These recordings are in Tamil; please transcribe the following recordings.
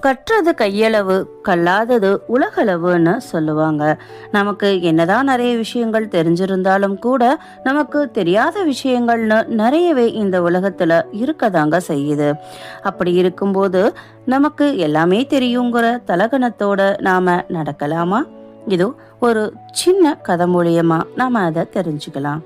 கற்றது கையளவு கல்லாதது உலகளவுன்னு சொல்லுவாங்க. நமக்கு என்னதான் நிறைய விஷயங்கள் தெரிஞ்சிருந்தாலும் கூட நமக்கு தெரியாத விஷயங்கள்னு நிறையவே இந்த உலகத்துல இருக்கதாங்க செய்யுது. அப்படி இருக்கும்போது நமக்கு எல்லாமே தெரியுங்கிற தலகணத்தோட நாம நடக்கலாமா? இது ஒரு சின்ன கதை மூலியமா நாம அதை தெரிஞ்சுக்கலாம்.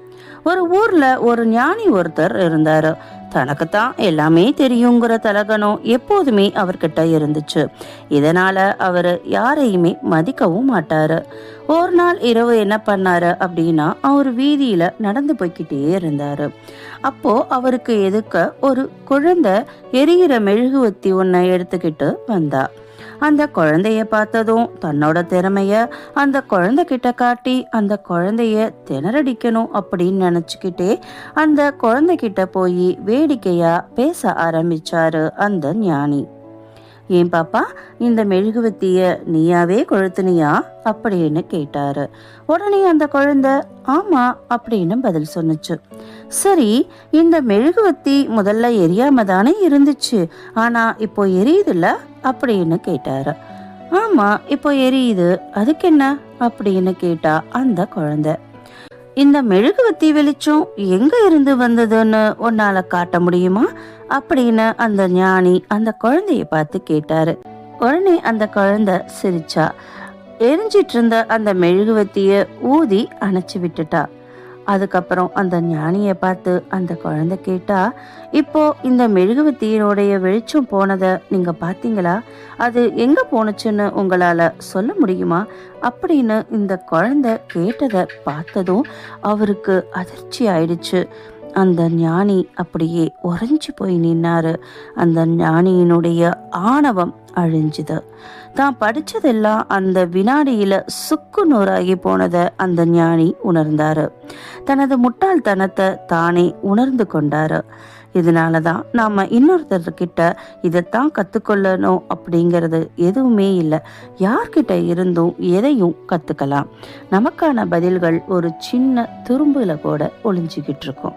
ஒரு ஊர்ல ஒரு ஞானி ஒருத்தர் இருந்தாரு. தனக்குத்தான் எல்லாமே தெரியுங்கிற தலகணம் எப்போதுமே அவர்கிட்ட இருந்துச்சு. இதனால அவர் யாரையுமே மதிக்கவும் மாட்டாரு. ஒரு நாள் இரவு என்ன பண்ணாரு அப்படின்னா அவர் வீதியில நடந்து போய்கிட்டே இருந்தாரு. அப்போ அவருக்கு எதுக்க ஒரு குழந்தை எரிகிற மெழுகுவத்தி ஒன்றை எடுத்துக்கிட்டு வந்தா. அந்த குழந்தைய பார்த்ததும் தன்னோட திறமைய அந்த குழந்தை கிட்ட காட்டி அந்த குழந்தைய திணறடிக்கணும் அப்படின்னு நினச்சிக்கிட்டே அந்த குழந்தைகிட்ட போய் வேடிக்கையா பேச ஆரம்பிச்சாரு அந்த ஞானி. ஏன் பாப்பா இந்த மெழுகுவத்திய நீயாவே கொளுத்துனியா அப்படின்னு கேட்டாரு. உடனே அந்த குழந்தை ஆமா அப்படின்னு பதில் சொன்னுச்சு. சரி இந்த மெழுகுவத்தி முதல்ல எரியாம தானே இருந்துச்சு ஆனா இப்போ எரியுதுல்ல? அப்படின்னு கேட்டாரு. ஆமா இப்போ எரியுது அதுக்கு என்ன அப்படின்னு கேட்டா அந்த குழந்தை. இந்த மெழுகுவத்தி வெளிச்சம் எங்க இருந்து வந்ததுன்னு உன்னால காட்ட முடியுமா? அப்படின்னு அந்த ஞானி அந்த குழந்தைய பார்த்து கேட்டாரு. உடனே அந்த குழந்தை சிரிச்சா. எரிஞ்சிட்டு இருந்த அந்த மெழுகுவத்திய ஊதி அணைச்சு விட்டுட்டா. அதுக்கப்புறம் அந்த ஞானியை பார்த்து அந்த குழந்தை கேட்டா இப்போ இந்த மெழுகுவத்தியினுடைய வெளிச்சம் போனதை நீங்க பாத்தீங்களா அது எங்க போனுச்சுன்னு உங்களால சொல்ல முடியுமா? அப்படின்னு இந்த குழந்தை கேட்டதை பார்த்ததும் அவருக்கு அதிர்ச்சி ஆயிடுச்சு. அந்த ஞானி அப்படியே உறைஞ்சி போய் நின்னாரு. அந்த ஞானியினுடைய ஆணவம் அழிஞ்சுது. தான் படித்ததெல்லாம் அந்த வினாடியில் சுக்கு நூறாகி போனதை அந்த ஞானி உணர்ந்தாரு. தனது முட்டாள்தனத்தை தானே உணர்ந்து கொண்டாரு. இதனால தான் நாம் இன்னொருத்தர்கிட்ட இதைத்தான் கற்றுக்கொள்ளணும் அப்படிங்கிறது எதுவுமே இல்லை. யார்கிட்ட இருந்தும் எதையும் கற்றுக்கலாம் நமக்கான பதில்கள் ஒரு சின்ன துரும்புல கூட ஒளிஞ்சிக்கிட்டு இருக்கும்.